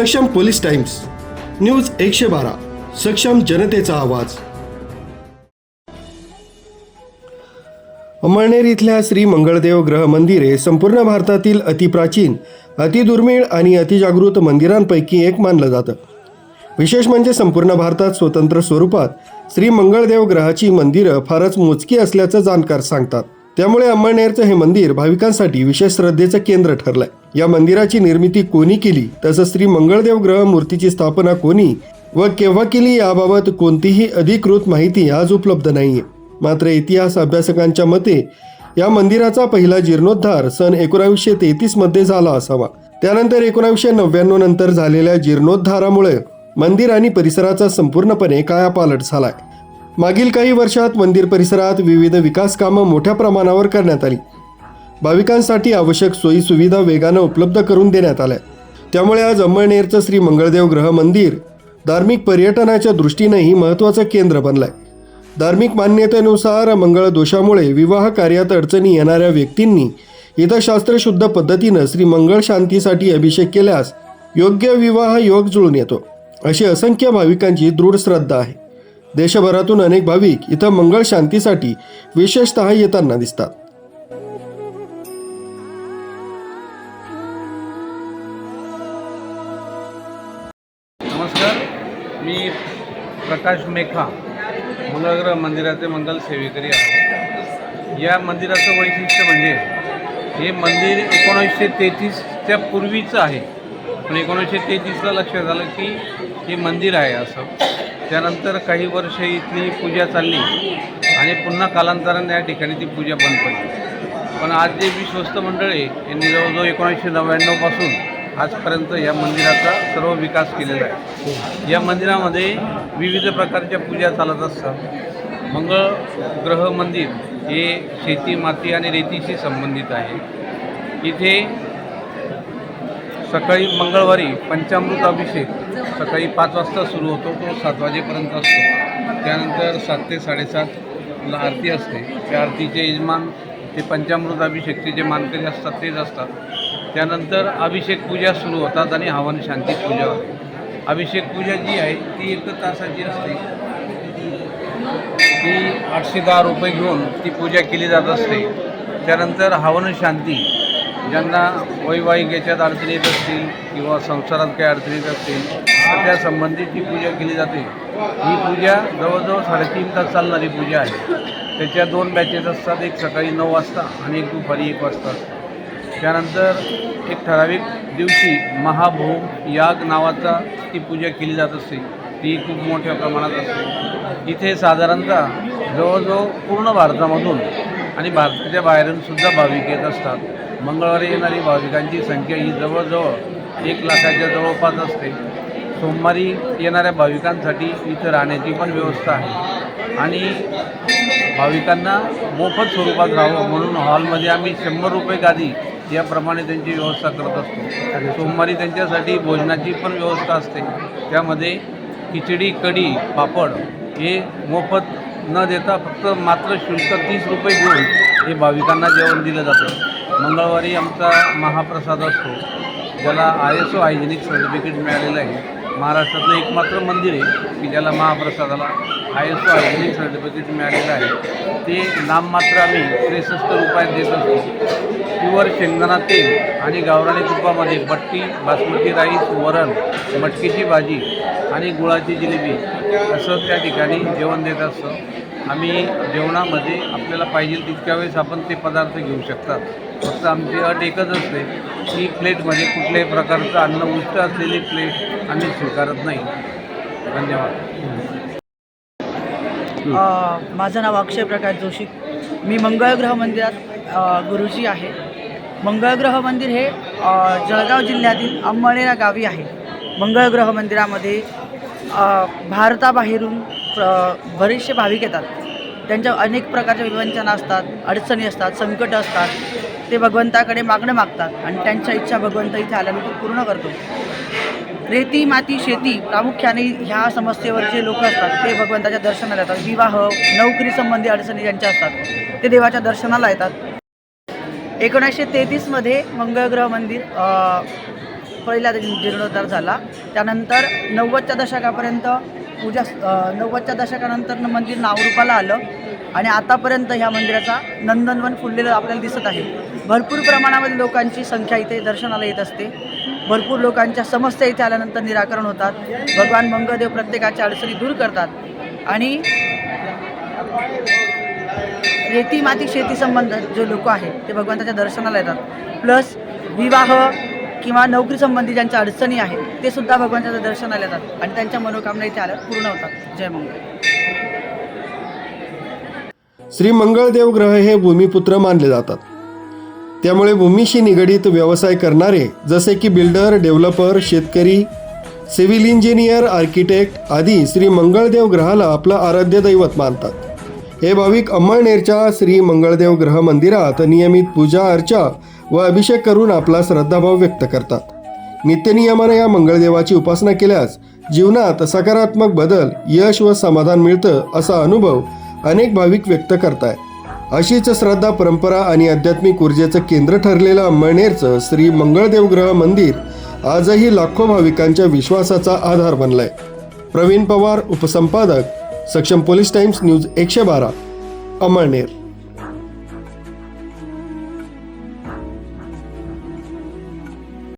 सक्षम police times news एकशे बारा सक्षम जनतेचा आवाज. अमळनेर इथल्या श्री मंगळदेव ग्रह मंदिर हे संपूर्ण भारतातील अतिप्राचीन अतिदुर्मिळ आणि अतिजागृत मंदिरांपैकी एक मानलं जातं. विशेष म्हणजे संपूर्ण भारतात स्वतंत्र स्वरूपात श्री मंगळदेव ग्रहाची मंदिरं फारच मोजकी असल्याचं जाणकार सांगतात. त्यामुळे अंमळनेरचं हे मंदिर भाविकांसाठी विशेष श्रद्धेचं केंद्र ठरलंय. या मंदिराची निर्मिती कोणी केली तसंच श्री मंगळदेव ग्रह मूर्तीची स्थापना कोणी व केव्हा केली याबाबत कोणतीही अधिकृत माहिती आज उपलब्ध नाहीये. मात्र इतिहास अभ्यासकांच्या मते या मंदिराचा पहिला जीर्णोद्धार सन एकोणावीसशे तेहतीसमध्ये झाला असावा. त्यानंतर एकोणावीसशे नव्याण्णव नंतर झालेल्या जीर्णोद्धारामुळे मंदिर आणि परिसराचा संपूर्णपणे कायापालट झालाय. मागील काही वर्षात मंदिर परिसरात विविध विकास कामं मोठ्या प्रमाणावर करण्यात आली. भाविकांसाठी आवश्यक सोयी सुविधा वेगानं उपलब्ध करून देण्यात आल्या. त्यामुळे आज अंमळनेरचं श्री मंगळदेव ग्रह मंदिर धार्मिक पर्यटनाच्या दृष्टीनेही महत्त्वाचं केंद्र बनलंय. धार्मिक मान्यतेनुसार मंगळ दोषामुळे विवाह कार्यात अडचणी येणाऱ्या व्यक्तींनी इथं शास्त्रशुद्ध पद्धतीनं श्री मंगळ शांतीसाठी अभिषेक केल्यास योग्य विवाह योग जुळून येतो. अशी असंख्य भाविकांची दृढ श्रद्धा आहे. देशभरातून अनेक भाविक इथं मंगळ शांतीसाठी विशेषतः येताना दिसतात. नमस्कार. मी प्रकाश मेखा मंगळग्रह मंदिराचे मंगल सेवेकरी आहे. या मंदिराचं वैशिष्ट्य म्हणजे हे मंदिर एकोणीसशे तेहतीसच्या पूर्वीचं आहे. पण एकोणीसशे तेहतीसला लक्षात आलं की हे मंदिर आहे असं. त्यानंतर काही वर्ष इथली पूजा चालली आणि पुन्हा कालांतराने या ठिकाणी ती पूजा बंद पडली. पण आज जे विश्वस्त मंडळे यांनी जवळजवळ एकोणीसशे नव्याण्णवपासून आजपर्यंत या मंदिराचा सर्व विकास केलेला आहे. या मंदिरामध्ये विविध प्रकारच्या पूजा चालत असतात. मंगळ ग्रह मंदिर हे शेती माती आणि रेतीशी संबंधित आहे. इथे सकाळी मंगळवारी पंचामृत अभिषेक सकाळी पाच वाजता सुरू होतो तो सात वाजेपर्यंत असतो. त्यानंतर सात ते साडेसातला आरती असते. त्या आरतीचे यजमान ते पंचामृत अभिषेकचे जे मानकरी असतात तेच असतात. त्यानंतर अभिषेक पूजा सुरू होतात आणि हवन शांती पूजा होते. अभिषेक पूजा जी आहे ती एक तासाची असते. ती आठशे दहा रुपये घेऊन ती पूजा केली जात असते. त्यानंतर हवन शांती ज्यांना वैवाहिक याच्यात अडचणी येत असतील किंवा संसारात काही अडचणी येत असतील तर त्या संबंधित पूजा केली जाते. ही पूजा जवळजवळ साडेतीन तास चालणारी पूजा आहे. त्याच्या दोन बॅचेस असतात एक सकाळी नऊ वाजता आणि एक दुपारी एक वाजता त्यानंतर एक ठराविक दिवशी महाभोग याग नावाचा ती पूजा केली जात असते. ती खूप मोठ्या प्रमाणात असते. इथे साधारणतः जवळजवळ पूर्ण भारतामधून आणि भारताच्या बाहेरून सुद्धा भाविक येत असतात. मंगळवारी येणारी भाविकांची संख्या ही जवळजवळ एक लाखाच्या जवळपास असते. सोमवारी येणाऱ्या भाविकांसाठी इथं राहण्याची पण व्यवस्था आहे. आणि भाविकांना मोफत स्वरूपात राहावं म्हणून हॉलमध्ये आम्ही शंभर रुपये गादी याप्रमाणे त्यांची व्यवस्था करत असतो. सोमवारी त्यांच्यासाठी भोजनाची पण व्यवस्था असते. त्यामध्ये खिचडी कढी पापड हे मोफत न देता फक्त मात्र शुल्क तीस रुपये घेऊन हे भाविकांना जेवण दिलं जातं. मंगळवारी आमचा महाप्रसाद असतो ज्याला I S O hygienic certificate मिळालेलं आहे. महाराष्ट्रातलं एकमात्र मंदिर आहे की ज्याला महाप्रसादाला I S O hygienic certificate मिळालेलं आहे. ते नाममात्र आम्ही त्रेसष्ट रुपयात देत असतो. प्युअर शेंगदाणा तेल आणि गावराणी तुपामध्ये बट्टी बासमती राईस वरण मटकीची भाजी आणि गुळाची जिलेबी असं त्या ठिकाणी जेवण देत असतं. आम्ही जेवणामध्ये आपल्याला पाहिजे तितक्या वेळेस आपण ते पदार्थ घेऊ शकतात. फक्त आमची अट एकच असते की प्लेटमध्ये कुठल्याही प्रकारचं अन्न उष्ट असलेली प्लेट आम्ही स्वीकारत नाही. धन्यवाद. अ, माझं नाव अक्षय प्रकाश जोशी. मी मंगळग्रह मंदिरात गुरुजी आहे. मंगळग्रह मंदिर हे जळगाव जिल्ह्यातील अंमळनेर या गावी आहे. मंगळग्रह मंदिरामध्ये भारताबाहेरून प्र- बरेचसे भाविक येतात. त्यांच्या अनेक प्रकारच्या विवंचना असतात अडचणी असतात संकट असतात. ते भगवंताकडे मागणं मागतात आणि त्यांच्या इच्छा भगवंत इथे आल्यानंतर पूर्ण करतो. रेती माती शेती प्रामुख्याने ह्या समस्येवर जे लोक असतात ते भगवंताच्या दर्शनाला येतात. विवाह नोकरी संबंधी अडचणी ज्यांच्या असतात ते देवाच्या दर्शनाला येतात. एकोणीसशे तेहतीसमध्ये मंगळग्रह मंदिर पहिला जीर्णोद्धार झाला. त्यानंतर नव्वदच्या दशकापर्यंत पूजा नव्वदच्या दशकानंतर मंदिर नावरूपाला आलं आणि आतापर्यंत ह्या मंदिराचा नंदनवन फुललेलं आपल्याला दिसत आहे. भरपूर प्रमाणामध्ये लोकांची संख्या इथे दर्शनाला येत असते. भरपूर लोकांच्या समस्या इथे आल्यानंतर निराकरण होतात. भगवान मंगळदेव प्रत्येकाच्या अडचणी दूर करतात. आणि रेती माती शेती संबंध जे लोक आहेत ते भगवंताच्या दर्शनाला येतात. प्लस विवाह किंवा नोकरी संबंधी ज्यांच्या अडचणी आहेत ते सुद्धा भगवंताच्या दर्शनाला जातात आणि त्यांच्या मनोकामना इथे आल्या पूर्ण होतात. जय मंगळ. श्री मंगळदेव ग्रह हे भूमिपुत्र मानले जातात. त्यामुळे भूमीशी निगडीत व्यवसाय करणारे जसे की बिल्डर डेव्हलपर शेतकरी सिव्हिल इंजिनियर आर्किटेक्ट आदी श्री मंगळदेव ग्रहाला आपलं आराध्य दैवत मानतात. हे भाविक अंमळनेरच्या श्री मंगळदेव ग्रह मंदिरात नियमित पूजा अर्चा व अभिषेक करून आपला श्रद्धाभाव व्यक्त करतात. नित्यनियमाने या मंगळदेवाची उपासना केल्यास जीवनात सकारात्मक बदल यश व समाधान मिळतं असा अनुभव अनेक भाविक व्यक्त करताय. अशीच श्रद्धा परंपरा आणि आध्यात्मिक ऊर्जेचं केंद्र ठरलेलं अंमळनेरचं श्री मंगळदेव ग्रह मंदिर आजही लाखो भाविकांच्या विश्वासाचा आधार बनलाय. प्रवीण पवार उपसंपादक सक्षम पोलीस टाइम्स न्यूज एकशे बारा अमळनेर